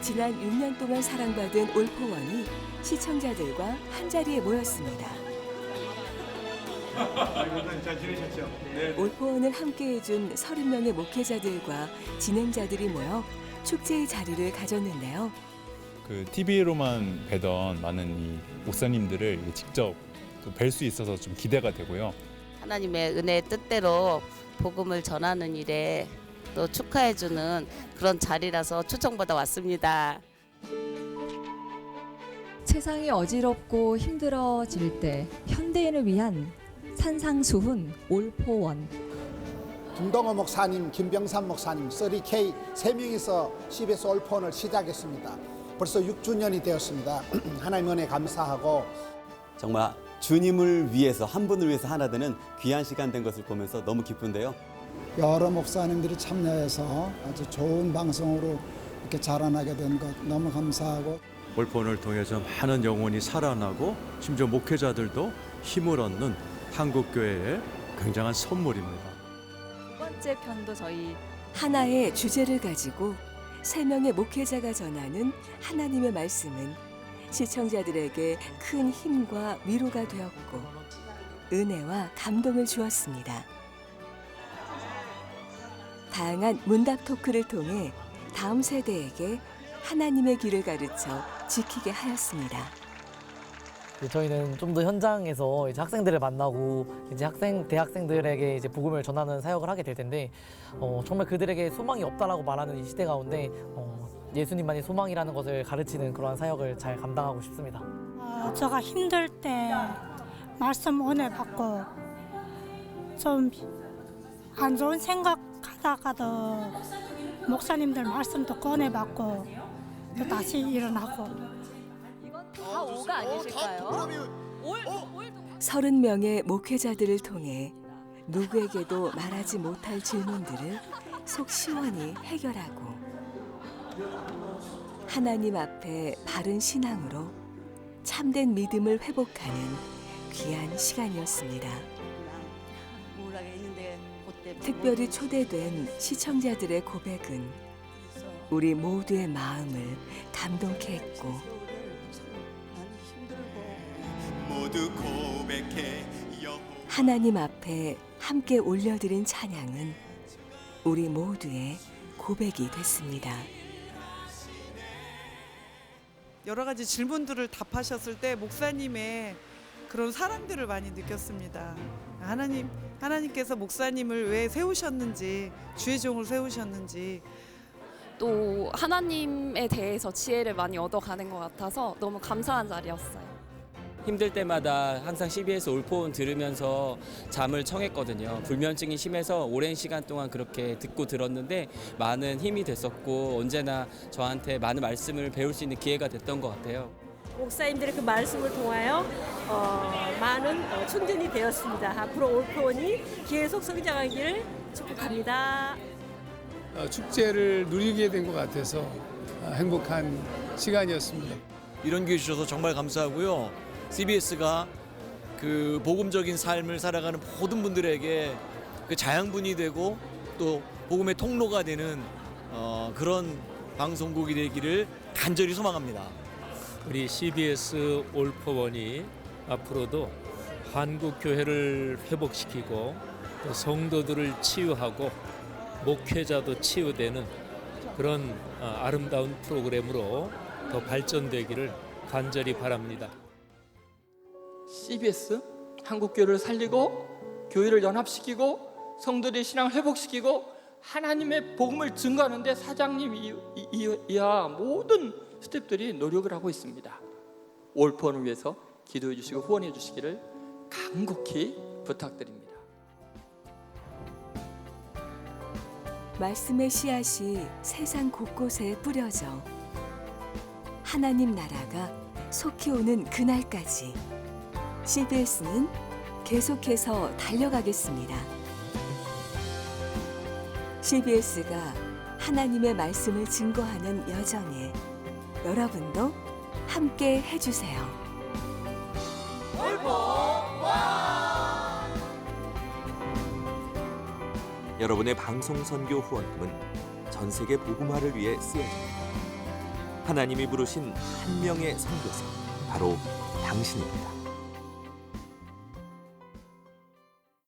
지난 6년 동안 사랑받은 올포원이 시청자들과 한자리에 모였습니다. 아이고, 잘 지내셨죠? 네. 올포원을 함께해준 30명의 목회자들과 진행자들이 모여 축제의 자리를 가졌는데요. 그 TV로만 뵈던 많은 이 목사님들을 직접 뵐 수 있어서 좀 기대가 되고요. 하나님의 은혜의 뜻대로 복음을 전하는 일에 또 축하해주는 그런 자리라서 초청받아 왔습니다. 세상이 어지럽고 힘들어질 때 현대인을 위한 산상수훈 올포원 김동호 목사님, 김병삼 목사님, 30K 세 명이서 CBS 올폰을 시작했습니다. 벌써 6주년이 되었습니다. 하나님 은혜 감사하고 정말 주님을 위해서 한 분을 위해서 하나 되는 귀한 시간 된 것을 보면서 너무 기쁜데요. 여러 목사님들이 참여해서 아주 좋은 방송으로 이렇게 자라나게 된 것 너무 감사하고 올폰을 통해서 많은 영혼이 살아나고 심지어 목회자들도 힘을 얻는 한국 교회의 굉장한 선물입니다. 두 번째 편도 저희 하나의 주제를 가지고 세 명의 목회자가 전하는 하나님의 말씀은 시청자들에게 큰 힘과 위로가 되었고 은혜와 감동을 주었습니다. 다양한 문답 토크를 통해 다음 세대에게 하나님의 길을 가르쳐 지키게 하였습니다. 저희는 좀 더 현장에서 이제 학생들을 만나고 이제 학생 대학생들에게 이제 복음을 전하는 사역을 하게 될 텐데 어, 정말 그들에게 소망이 없다라고 말하는 이 시대 가운데 어, 예수님만이 소망이라는 것을 가르치는 그러한 사역을 잘 감당하고 싶습니다. 어, 제가 힘들 때 말씀 은혜 받고 좀 안 좋은 생각하다가도 목사님들 말씀도 꺼내 받고 또 다시 일어나고 다 오가 아니실까요? 서른 명의 목회자들을 통해 누구에게도 말하지 못할 질문들을 속 시원히 해결하고 하나님 앞에 바른 신앙으로 참된 믿음을 회복하는 귀한 시간이었습니다. 특별히 초대된 시청자들의 고백은 우리 모두의 마음을 감동케 했고 모두 고백해 하나님 앞에 함께 올려드린 찬양은 우리 모두의 고백이 됐습니다. 여러 가지 질문들을 답하셨을 때 목사님의 그런 사랑들을 많이 느꼈습니다. 하나님 하나님께서 목사님을 왜 세우셨는지 주의 종을 세우셨는지 또 하나님에 대해서 지혜를 많이 얻어가는 것 같아서 너무 감사한 자리였어요. 힘들 때마다 항상 CBS 올폰 들으면서 잠을 청했거든요. 불면증이 심해서 오랜 시간 동안 그렇게 듣고 들었는데 많은 힘이 됐었고 언제나 저한테 많은 말씀을 배울 수 있는 기회가 됐던 것 같아요. 목사님들의 그 말씀을 통하여 어, 많은 어, 충전이 되었습니다. 앞으로 올포원이 계속 성장하기를 축복합니다. 어, 축제를 누리게 된 것 같아서 어, 행복한 시간이었습니다. 이런 기회 주셔서 정말 감사하고요. CBS가 그 복음적인 삶을 살아가는 모든 분들에게 그 자양분이 되고 또 복음의 통로가 되는 어, 그런 방송국이 되기를 간절히 소망합니다. 우리 CBS 올포원이 앞으로도 한국 교회를 회복시키고 또 성도들을 치유하고 목회자도 치유되는 그런 어, 아름다운 프로그램으로 더 발전되기를 간절히 바랍니다. CBS 한국 교회를 살리고 교회를 연합시키고 성도들의 신앙을 회복시키고 하나님의 복음을 증거하는데 사장님 이하 모든 스태프들이 노력을 하고 있습니다. 올폰을 위해서 기도해 주시고 후원해 주시기를 간곡히 부탁드립니다. 말씀의 씨앗이 세상 곳곳에 뿌려져 하나님 나라가 속히 오는 그날까지 CBS는 계속해서 달려가겠습니다. CBS가 하나님의 말씀을 증거하는 여정에 여러분도 함께 해주세요. 여러분의 방송 선교 후원금은 전 세계 복음화를 위해 쓰여집니다. 하나님이 부르신 한 명의 선교사 바로 당신입니다.